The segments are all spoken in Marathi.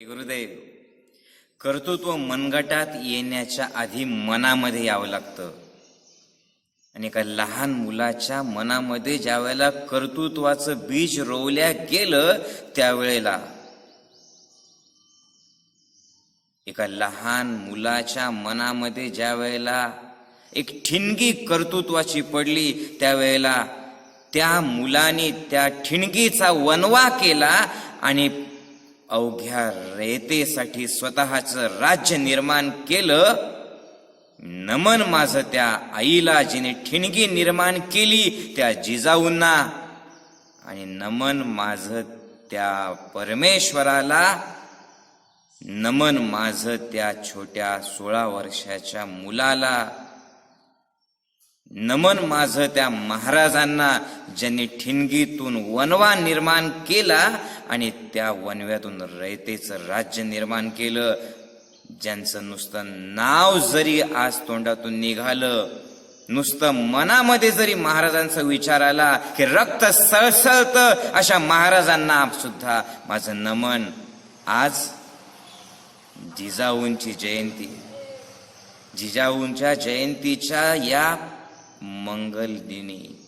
गुरुदेव कर्तृत्व मनगटात येण्याच्या आधी मनामध्ये यावं लागतं. आणि एका लहान मुलाच्या मनामध्ये ज्या वेळेला कर्तृत्वाचं बीज रोवल्या गेलं त्यावेळेला एका लहान मुलाच्या मनामध्ये ज्या वेळेला एक ठिणगी कर्तृत्वाची पडली त्यावेळेला त्या मुलाने त्या ठिणगीचा वनवा केला आणि अवघ्या रेतेसाठी स्वतःचं राज्य निर्माण केलं नमन माझं त्या आईला जिने ठिणगी निर्माण केली त्या जिजाऊंना. आणि नमन माझं त्या परमेश्वराला नमन माझं त्या छोट्या सोळा वर्षाच्या मुलाला. नमन माझं त्या महाराजांना ज्यांनी ठिणगीतून वनवा निर्माण केला आणि त्या वनव्यातून रयतेचं राज्य निर्माण केलं ज्यांचं नुसतं नाव जरी आज तोंडातून निघालं नुसतं मनामध्ये जरी महाराजांचा विचार आला की रक्त सळसळत अशा महाराजांना सुद्धा माझं नमन आज जिजाऊंची जयंती जिजाऊंच्या जयंतीच्या या मंगल दिनी.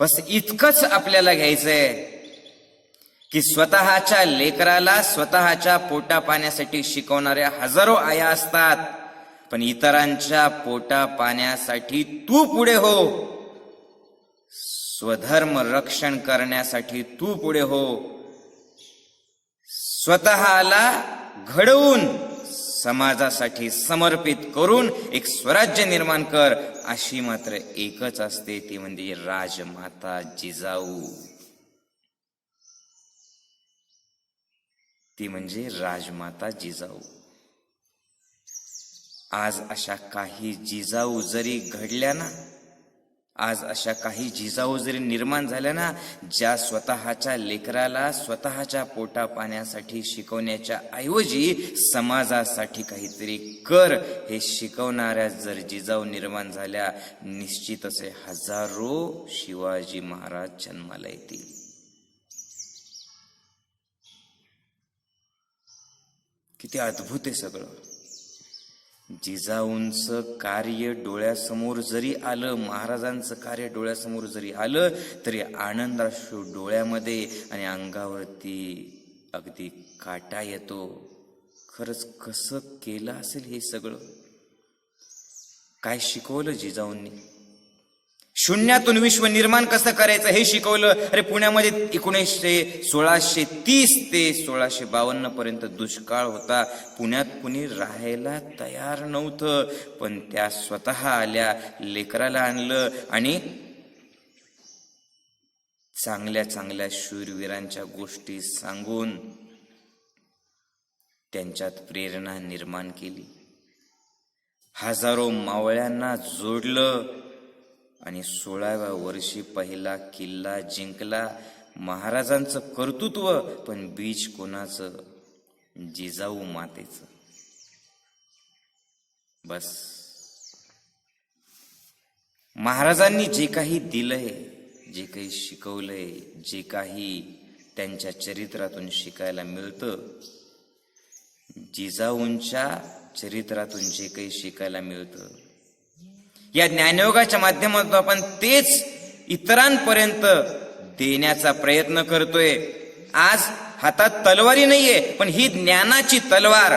बस इतकंच आपल्याला घ्यायचंय की स्वतःच्या लेकराला स्वतःच्या पोटा पाण्यासाठी शिकवणाऱ्या हजारो आया असतात. पण इतरांच्या पोटा पाण्यासाठी तू पुढे हो. स्वधर्म रक्षण करण्यासाठी तू पुढे हो. स्वतःला घडवून समाजासाठी समर्पित करून एक स्वराज्य निर्माण कर अशी मात्र एकच असते ती म्हणजे राजमाता जिजाऊ. ती म्हणजे राजमाता जिजाऊ. आज अशा काही जिजाऊ जरी घडल्या ना आज अशा काही जिजाऊ जरी निर्माण झाल्या ना ज्या स्वतःच्या लेकराला स्वतःच्या पोटा पाण्यासाठी शिकवण्याच्या ऐवजी समाजासाठी काहीतरी कर हे शिकवणाऱ्या जर जिजाऊ निर्माण झाल्या निश्चितच असे हजारो शिवाजी महाराज जन्माला येतील. किती अद्भुत आहे सगळं. जिजाऊंचं कार्य डोळ्यासमोर जरी आलं महाराजांचं कार्य डोळ्यासमोर जरी आलं तरी आनंदाश्रू डोळ्यामध्ये आणि अंगावरती अगदी काटा येतो. खरंच कसं केलं असेल हे सगळं? काय शिकवलं जिजाऊंनी? शून्यातून विश्व निर्माण कसं करायचं हे शिकवलं. अरे पुण्यामध्ये एकोणीसशे सोळाशे तीस ते सोळाशे बावन्न पर्यंत दुष्काळ होता. पुण्यात कुणी राहायला तयार नव्हतं पण त्या स्वतः आल्या लेकराला आणलं आणि चांगल्या चांगल्या शूरवीरांच्या गोष्टी सांगून त्यांच्यात प्रेरणा निर्माण केली. हजारो मावळ्यांना जोडलं. आणि सोळाव्या वर्षी पहिला किल्ला जिंकला. महाराजांचं कर्तृत्व पण बीज कोणाचं? जिजाऊ मातेचं. बस. महाराजांनी जे काही दिलंय जे काही शिकवलंय जे काही त्यांच्या चरित्रातून शिकायला मिळतं जिजाऊंच्या चरित्रातून जे काही शिकायला मिळतं या ज्ञानयोगाच्या माध्यमातून आपण तेच इतरांपर्यंत देण्याचा प्रयत्न करतोय. आज हातात तलवारी नाहीये पण ही ज्ञानाची तलवार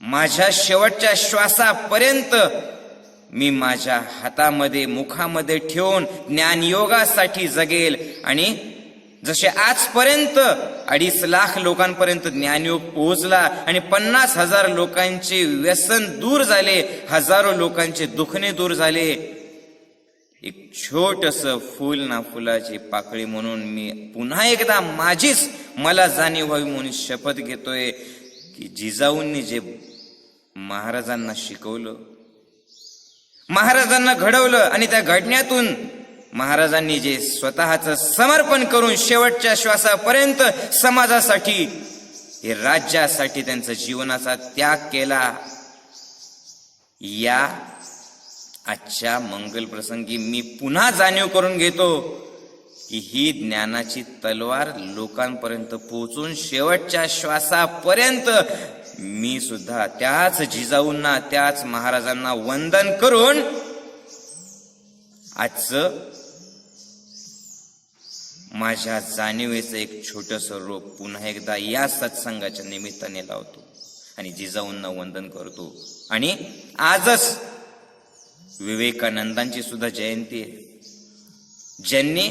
माझ्या शेवटच्या श्वासापर्यंत मी माझ्या हातामध्ये मुखामध्ये ठेवून ज्ञानयोगासाठी जगेल आणि जसे आजपर्यंत अडीच लाख लोकांपर्यंत ज्ञानयोग पोहोचला आणि पन्नास हजार लोकांचे व्यसन दूर झाले हजारो लोकांचे दुखणे दूर झाले एक छोटस फुल ना फुलाची पाकळी म्हणून मी पुन्हा एकदा माझीच मला जाणीव व्हावी म्हणून शपथ घेतोय की जिजाऊंनी जे महाराजांना शिकवलं महाराजांना घडवलं आणि त्या घडण्यातून महाराजांनी जे स्वतःचं समर्पण करून शेवटच्या श्वासापर्यंत समाजासाठी हे राज्यासाठी त्यांचा जीवनाचा त्याग केला. या आजच्या मंगल प्रसंगी मी पुन्हा जाणीव करून घेतो की ही ज्ञानाची तलवार लोकांपर्यंत पोहोचून शेवटच्या श्वासापर्यंत मी सुद्धा त्याच जिजाऊंना त्याच महाराजांना वंदन करून आजचं माझ्या जाणीवेचं एक छोटंसं रोप पुन्हा एकदा या सत्संगाच्या निमित्ताने लावतो आणि जिजाऊंना वंदन करतो. आणि आजच विवेकानंदांची सुद्धा जयंती आहे. ज्यांनी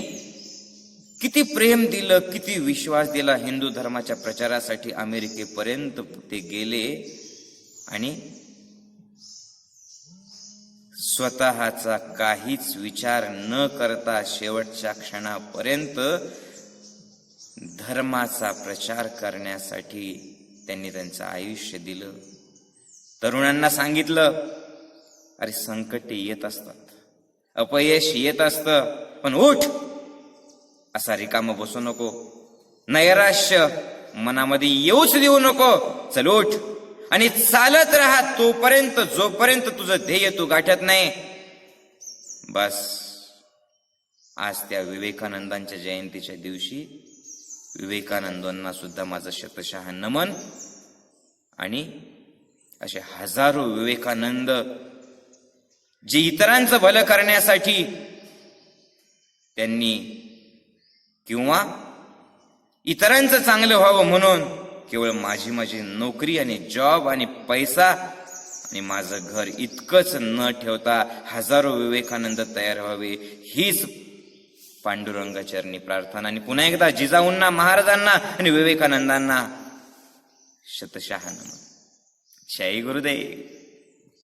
किती प्रेम दिलं किती विश्वास दिला हिंदू धर्माच्या प्रचारासाठी अमेरिकेपर्यंत ते गेले आणि स्वतःचा काहीच विचार न करता शेवटच्या क्षणापर्यंत धर्माचा प्रचार करण्यासाठी त्यांनी त्यांचं आयुष्य दिलं. तरुणांना सांगितलं अरे संकटे येत असतात. अपयश येत असतं पण उठ! असा रिकाम बसू नको. नैराश्य मनामध्ये येऊच देऊ नको. चल उठ. आणि चालत राहा तोपर्यंत जोपर्यंत तुझं ध्येय तू गाठत नाही. बस. आज त्या विवेकानंदांच्या जयंतीच्या दिवशी विवेकानंदांना सुद्धा माझं शतशः नमन आणि असे हजारो विवेकानंद जे इतरांचं भलं करण्यासाठी त्यांनी किंवा इतरांचं चांगलं व्हावं म्हणून केवळ माझी माझी नोकरी आणि जॉब आणि पैसा आणि माझं घर इतकंच न ठेवता हजारो विवेकानंद तयार व्हावे हीच पांडुरंगाचरणी प्रार्थना. आणि पुन्हा एकदा जिजाऊंना महाराजांना आणि विवेकानंदांना शतशहा नमन जय गुरुदेव.